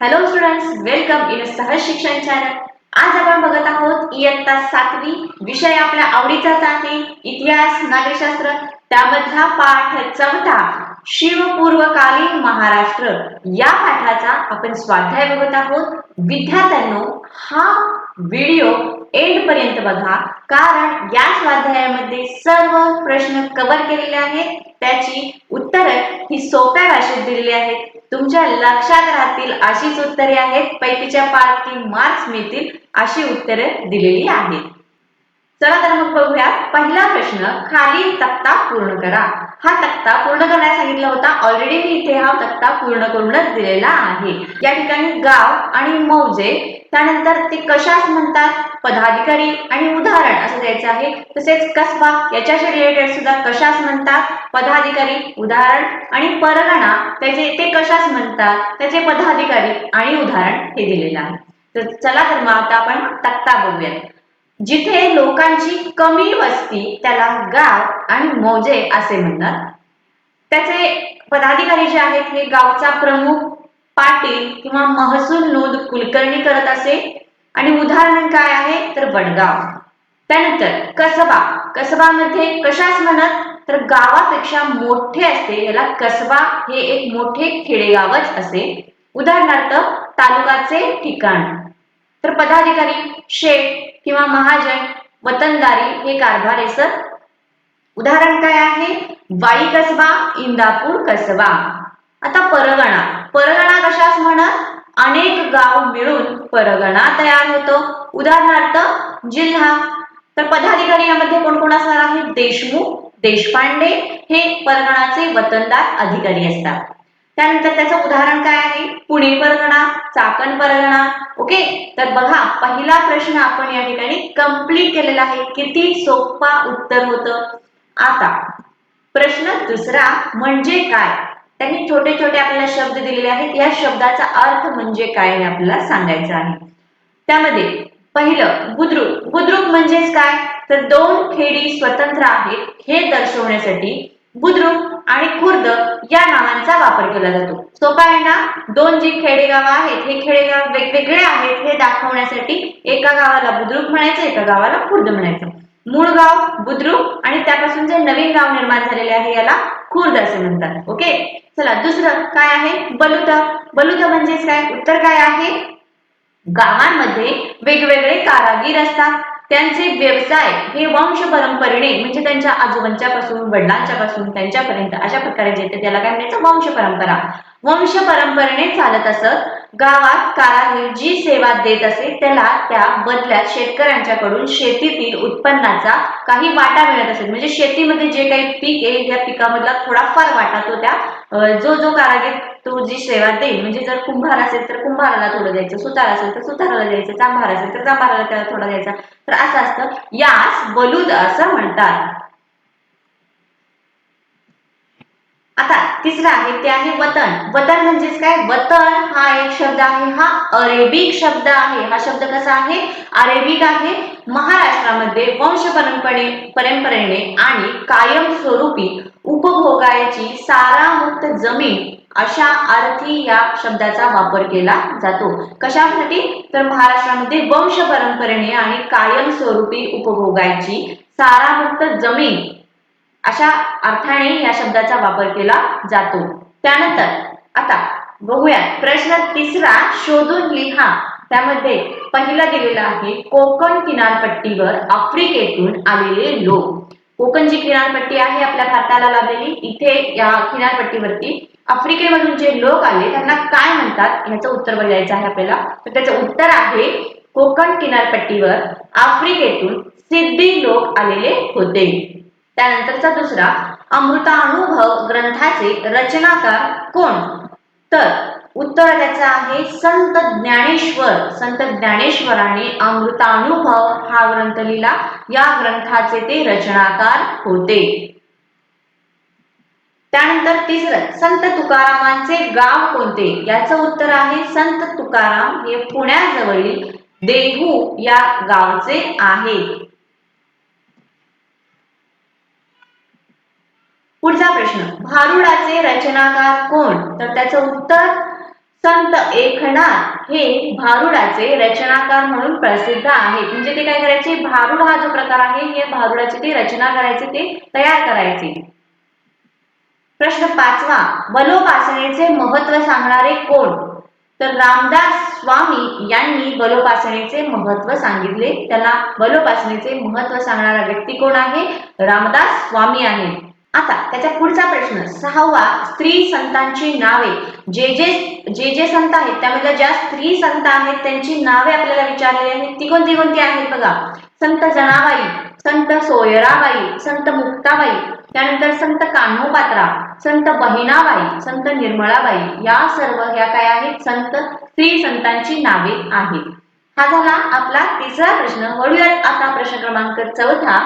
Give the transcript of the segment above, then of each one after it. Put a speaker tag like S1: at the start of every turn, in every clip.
S1: Hello students welcome in सहज शिक्षण channel आज आपण बघत आहोत इयत्ता सातवी विषय आपल्या आवडीचाच आहे इतिहास नागरिकशास्त्र त्यामधला पाठ चौथा शिवपूर्वकालीन महाराष्ट्र. या पाठाचा आपण स्वाध्याय बघत आहोत. विद्यार्थ्यांनो हा व्हिडिओ एंड पर्यंत बघा कारण या स्वाध्यायामध्ये सर्व प्रश्न कव्हर केलेले आहेत. त्याची उत्तरं ही सोप्या भाषेत दिलेली आहेत. तुमच्या लक्षात राहतील अशीच उत्तरे आहेत. पैकीच्या पाच मार्क्स मिळतील अशी उत्तरे दिलेली आहेत. चला तर मग बघूया पहिला प्रश्न खाली तक्ता पूर्ण करा. हा तक्ता पूर्ण करण्यास सांगितला होता. ऑलरेडी मी इथे हा तक्ता पूर्ण करूनच दिलेला आहे. या ठिकाणी गाव आणि मौजे त्यानंतर ते कशास म्हणतात? पदाधिकारी आणि उदाहरण असं द्यायचं आहे. तसेच कसबा याच्याशी रिलेटेड सुद्धा कशास म्हणतात? पदाधिकारी उदाहरण आणि परगणा त्याचे ते कशास म्हणतात? त्याचे पदाधिकारी आणि उदाहरण हे दिलेलं आहे. तर चला तर मग आता आपण तक्ता बघूयात. जिथे लोकांची कमी वस्ती त्याला गाव आणि मौजे असे म्हणतात. त्याचे पदाधिकारी जे आहेत हे गावचा प्रमुख पाटील किंवा महसूल नोंद कुलकर्णी करत असे. आणि उदाहरण काय आहे? तर वडगाव. त्यानंतर कसबा. कसबामध्ये कशास म्हणत? तर गावापेक्षा मोठे असते. याला कसबा हे एक मोठे खेडेगावच असे. उदाहरणार्थ तालुकाचे ठिकाण. तर पदाधिकारी शेठ किंवा महाजन वतनदारी हे कारभारेसर उदाहरण काय आहे? वाई कसबा इंदापूर कसबा. आता परगणा. परगणा कशास म्हणत? अनेक गाव मिळून परगणा तयार होतो. उदाहरणार्थ जिल्हा. तर पदाधिकारी यामध्ये कोण कोण असणार आहे देशमुख देशपांडे हे परगणाचे वतनदार अधिकारी असतात. त्यानंतर त्याचं उदाहरण काय आहे? पुणे परगणा चाकण परगणा. ओके? तर बघा पहिला प्रश्न आपण या ठिकाणी कंप्लीट केलेला आहे. किती सोपा उत्तर होतं? आता प्रश्न दुसरा म्हणजे काय? त्यांनी छोटे छोटे आपल्याला शब्द दिलेले आहेत. या शब्दाचा अर्थ म्हणजे काय हे आपल्याला सांगायचं आहे. त्यामध्ये पहिलं बुद्रुक. बुद्रुक म्हणजेच काय? तर दोन खेडी स्वतंत्र आहेत हे दर्शवण्यासाठी बुद्रुक आणि खुर्द या नावांचा वापर केला जातो. सोपा आहे ना? दोन जी खेडेगाव आहेत हे खेडेगाव वेगवेगळे आहेत हे दाखवण्यासाठी एका गावाला बुद्रुक म्हणायचं एका गावाला खुर्द म्हणायचं. मूळ गाव बुद्रुक आणि त्यापासून जे नवीन गाव निर्माण झालेले आहे याला खुर्द असे म्हणतात. ओके? चला दुसरं काय आहे? बलुत. बलुत म्हणजेच काय? उत्तर काय आहे? गावांमध्ये वेगवेगळे कारागीर असतात. त्यांचे व्यवसाय हे वंश परंपरेने म्हणजे त्यांच्या आजोबांच्या पासून वडिलांच्या पासून त्यांच्यापर्यंत अशा प्रकारे जे त्याला काय म्हणायचं? वंश परंपरा. वंश परंपरेने चालत असत. गावात कारागीर जी सेवा देत असे त्याला त्या बदल्यात शेतकऱ्यांच्याकडून शेतीतील उत्पन्नाचा काही वाटा मिळत असेल म्हणजे शेतीमध्ये जे काही पीक आहे त्या पिकामधला थोडाफार वाटा तो त्या जो जो कारागीर तो जी सेवा देईल. म्हणजे जर कुंभार असेल तर कुंभाराला थोडं द्यायचं सुतार असेल तर सुताराला द्यायचं चांभार असेल तर चांभाराला त्याला थोडा द्यायचा. तर असं असतं यास बलूद असं म्हणतात. आता तिसरा आहे ते आहे वतन. वतन म्हणजेच काय? वतन हा एक शब्द आहे हा अरेबिक शब्द आहे. हा शब्द कसा आहे? अरेबिक आहे. महाराष्ट्रामध्ये वंश परंपरे परंपरेने आणि कायमस्वरूपी उपभोगायची सारामुक्त जमीन अशा अर्थी या शब्दाचा वापर केला जातो. कशासाठी? तर महाराष्ट्रामध्ये वंश परंपरेने आणि कायमस्वरूपी उपभोगायची सारामुक्त जमीन अशा अर्थाने या शब्दाचा वापर केला जातो. त्यानंतर आता बघूया प्रश्न तिसरा शोधून लिहा. त्यामध्ये पहिला दिलेला आहे कोकण किनारपट्टीवर आफ्रिकेतून आलेले लोक. कोकण जी किनारपट्टी आहे आपल्या भारताला लाभलेली इथे या किनारपट्टीवरती आफ्रिकेमधून जे लोक आले त्यांना काय म्हणतात? ह्याचं उत्तर बघायचं आहे आपल्याला. तर त्याचं उत्तर आहे कोकण किनारपट्टीवर आफ्रिकेतून सिद्धी लोक आलेले होते. त्यानंतरचा दुसरा अमृतानुभव ग्रंथाचे रचनाकार कोण? तर उत्तर त्याचं आहे संत ज्ञानेश्वर. संत ज्ञानेश्वराने अमृतानुभव हा ग्रंथ लिहिला. या ग्रंथाचे ते रचनाकार होते. त्यानंतर तिसरं संत तुकारामांचे गाव कोणते? याचं उत्तर आहे संत तुकाराम हे पुण्याजवळील देहू या गावचे आहे. पुढचा प्रश्न. भारुडाचे रचनाकार कोण? तर त्याचं उत्तर संत एकनाथ हे भारुडाचे रचनाकार म्हणून प्रसिद्ध आहेत. म्हणजे ते काय करायचे? भारुड हा जो प्रकार आहे हे भारुडाचे ते रचना करायचे ते तयार करायचे. प्रश्न पाचवा. बलोपासनेचे महत्त्व सांगणारे कोण? तर रामदास स्वामी यांनी बलोपासनेचे महत्त्व सांगितले. त्याला बलोपासनेचे महत्त्व सांगणारा व्यक्ती कोण आहे? रामदास स्वामी आहे. आता त्याच्या पुढचा प्रश्न सहावा स्त्री संतांची नावे. जे जे जे जे संत आहेत त्यामध्ये ज्या स्त्री संत आहेत त्यांची नावे आपल्याला विचारलेली आहेत ती कोणती कोणती आहेत बघा. संत जनाबाई संत सोयराबाई संत मुक्ताबाई त्यानंतर संत कान्होपात्रा संत बहिणाबाई संत निर्मळाबाई या सर्व ह्या काय आहेत? संत स्त्री संतांची नावे आहेत. हा झाला आपला तिसरा प्रश्न. वळूयात आता प्रश्न क्रमांक चौथा.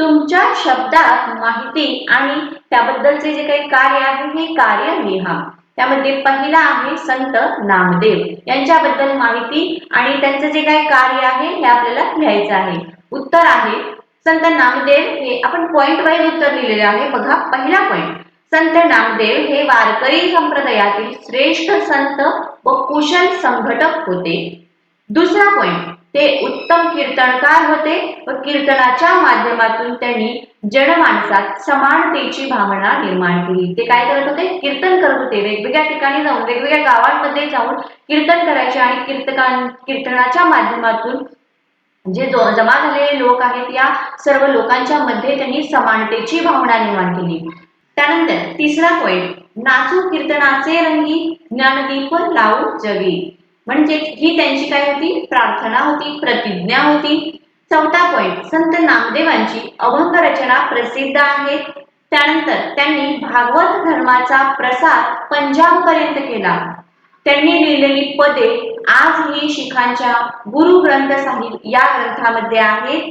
S1: तुमच्या शब्दात माहिती आणि त्याबद्दलचे जे काही कार्य आहे हे कार्य लिहा. त्यामध्ये पहिला आहे संत नामदेव. यांच्याबद्दल माहिती आणि त्यांचं जे काही कार्य आहे हे आपल्याला लिहायचं आहे. उत्तर आहे संत नामदेव हे आपण पॉइंट वाईज उत्तर लिहिलेले आहे. बघा पहिला पॉइंट संत नामदेव हे वारकरी संप्रदायातील श्रेष्ठ संत व कुशल संघटक होते. दुसरा पॉइंट ते उत्तम कीर्तनकार होते? व कीर्तनाच्या माध्यमातून त्यांनी जनमानसात समानतेची भावना निर्माण केली. ते काय करत होते? कीर्तन करत होते. वेगवेगळ्या ठिकाणी जाऊन वेगवेगळ्या गावांमध्ये जाऊन कीर्तन करायचे आणि कीर्तकां कीर्तनाच्या माध्यमातून जे जमा झालेले लोक आहेत या सर्व लोकांच्या मध्ये त्यांनी समानतेची भावना निर्माण केली. त्यानंतर तिसरा पॉइंट नाचू कीर्तनाचे रंगी ज्ञानदीप लावू जगी. म्हणजे ही त्यांची काय होती? प्रार्थना होती प्रतिज्ञा होती. चौथा पॉइंट संत नामदेवांची अभंग रचना प्रसिद्ध आहे. त्यानंतर त्यांनी भागवत धर्माचा प्रसार पंजाब पर्यंत केला. त्यांनी लिहिलेली पदे आजही शिखांच्या गुरु ग्रंथ साहिब या ग्रंथामध्ये आहेत.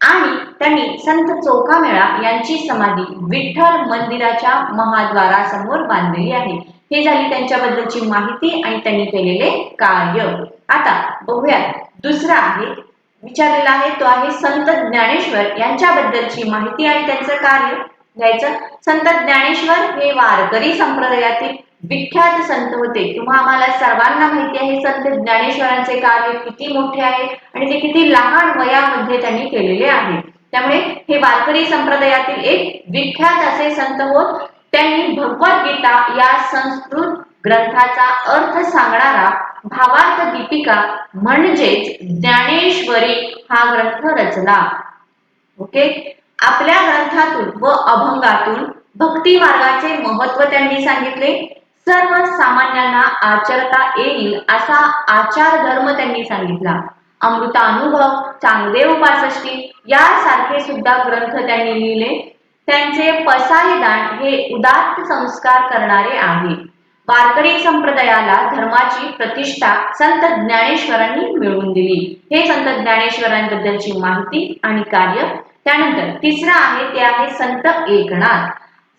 S1: आणि त्यांनी संत चोखामेळा यांची समाधी विठ्ठल मंदिराच्या महाद्वारासमोर बांधलेली आहे. हे झाली त्यांच्याबद्दलची माहिती आणि त्यांनी केलेले कार्य. आता बघूयात दुसरा आहे विचारलेला आहे तो आहे संत ज्ञानेश्वर यांच्याबद्दलची माहिती आणि त्यांचं कार्य. घ्यायचं? संत ज्ञानेश्वर हे वारकरी संप्रदायातील विख्यात संत होते. किंवा आम्हाला सर्वांना माहिती आहे संत ज्ञानेश्वरांचे कार्य किती मोठे आहे आणि ते किती लहान वयामध्ये त्यांनी केलेले आहे. त्यामुळे हे वारकरी संप्रदायातील एक विख्यात असे संत होत त्यांनी भगवद्गीता या संस्कृत ग्रंथाचा अर्थ सांगणारा भावार्थ दीपिका म्हणजेच ज्ञानेश्वरी हा ग्रंथ रचला. ओके? आपल्या ग्रंथातून व अभंगातून भक्ती मार्गाचे महत्त्व त्यांनी सांगितले. सर्व सामान्यांना आचरता येईल असा आचार धर्म त्यांनी सांगितला. अमृतानुभव चांगदेव पासष्टी यासारखे सुद्धा ग्रंथ त्यांनी लिहिले. त्यांचे पसायदान हे उदात्त संस्कार करणारे आहे. वारकरी संप्रदायाला धर्माची प्रतिष्ठा संत ज्ञानेश्वरांनी मिळवून दिली. हे संत ज्ञानेश्वरांबद्दलची माहिती आणि कार्य त्यानंतर तिसरं आहे ते आहे संत एकनाथ.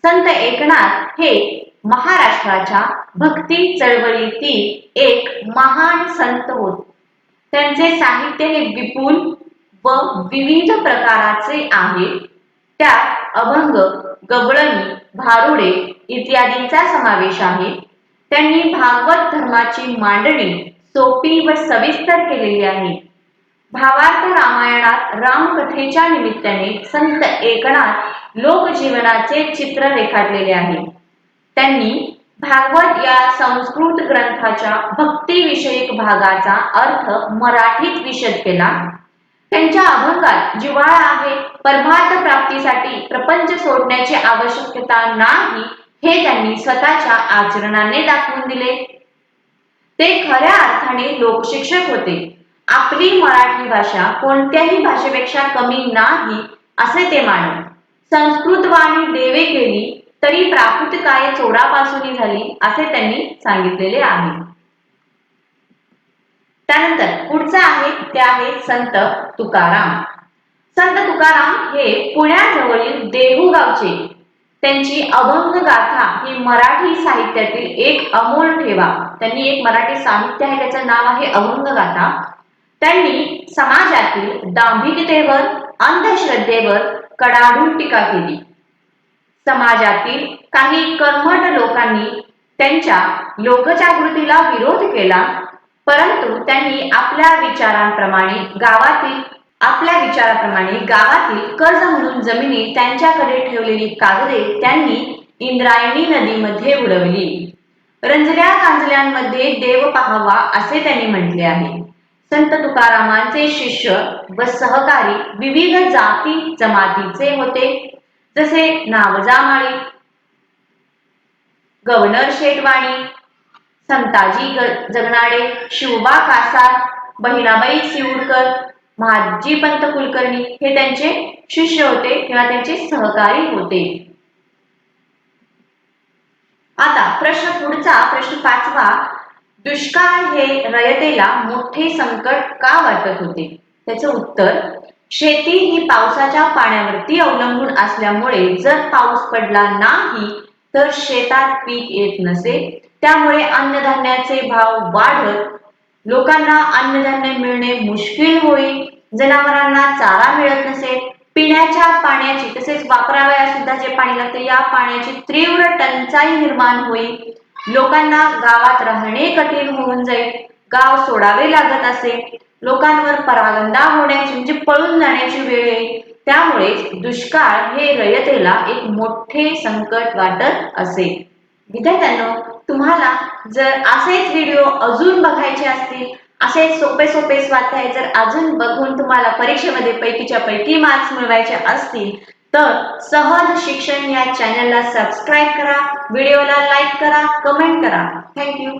S1: संत एकनाथ हे महाराष्ट्राच्या भक्ती चळवळीतील एक महान संत होत. त्यांचे साहित्य हे विपुल व विविध प्रकाराचे आहे. त्यात अभंग गवळणी भारुडे इत्यादींचा समावेश आहे. त्यांनी भागवत धर्माची मांडणी सोपी व सविस्तर केलेली आहे. भावार्थ रामायणात रामकथेच्या निमित्ताने संत एकनाथ लोकजीवनाचे चित्र रेखाटलेले आहे. त्यांनी भागवत या संस्कृत ग्रंथाच्या भक्तीविषयक भागाचा अर्थ मराठीत विशद केला. त्यांच्या अभंगात जिव्हाळा आहे परमार्थ प्राप्तीसाठी प्रपंच सोडण्याची आवश्यकता नाही हे त्यांनी स्वतःच्या आचरणाने दाखवून दिले. ते खऱ्या अर्थाने लोकशिक्षक होते. आपली मराठी भाषा कोणत्याही भाषेपेक्षा कमी नाही असे ते मानत. संस्कृत वाणी देवे केली तरी प्राकृत काय चोरापासून झाली असे त्यांनी सांगितलेले आहे. त्यानंतर पुढचा आहे ते आहे संत तुकाराम. संत तुकाराम हे पुण्याजवळील देहू गावचे त्यांची अभंग गाथा ही मराठी साहित्यातील एक अमोल ठेवा. त्यांनी एक मराठी साहित्य आहे त्याचं नाव आहे अभंग गाथा. त्यांनी समाजातील दांभिकतेवर अंधश्रद्धेवर कडाडून टीका केली. समाजातील काही कर्मठ लोकांनी त्यांच्या लोकजागृतीला विरोध केला. परंतु त्यांनी आपल्या विचारांप्रमाणे गावातील आपल्या विचाराप्रमाणे गावातील कर्ज म्हणून जमिनी त्यांच्याकडे ठेवलेली कागदे त्यांनी इंद्रायणी नदीमध्ये उडवली. रंजल्या कांजल्यांमध्ये देव पाहावा असे त्यांनी म्हटले आहे. संत तुकारामांचे शिष्य व सहकारी विविध जाती जमातीचे होते. जसे नावजामाळी गव्हर्नर शेटवाणी संताजी जगनाडे शिवबा कासार बहिणाबाई सिऊडकर महाजी पंत कुलकर्णी हे त्यांचे शिष्य होते किंवा त्यांचे सहकारी होते. आता प्रश्न पुढचा प्रश्न पाचवा. दुष्काळ हे रयतेला मोठे संकट का वाटत होते? त्याचं उत्तर शेती ही पावसाच्या पाण्यावरती अवलंबून असल्यामुळे जर पाऊस पडला नाही तर शेतात पीक येत नसे. त्यामुळे अन्नधान्याचे भाव वाढत लोकांना अन्नधान्य मिळणे मुश्किल होईल. जनावरांना चारा मिळत नसेल पिण्याच्या पाण्याची तसेच वापरावया सुद्धा जे पाणी लागते या पाण्याची तीव्र टंचाई निर्माण होईल. लोकांना गावात राहणे कठीण होऊन जाईल. गाव सोडावे लागत असे. लोकांवर परागंदा होण्याची म्हणजे पळून जाण्याची वेळ येईल. त्यामुळे दुष्काळ हे रयतेला एक मोठे संकट वाटत असे. विद्यार्थ्यांनो तुम्हाला जर असेच व्हिडिओ अजून बघायचे असतील असे सोपे सोपे स्वाध्याय जर अजून बघून तुम्हाला परीक्षेमध्ये पैकीच्या पैकी मार्क्स मिळवायचे असतील तर सहज शिक्षण या चॅनलला सबस्क्राईब करा व्हिडिओला लाईक करा कमेंट करा. थँक्यू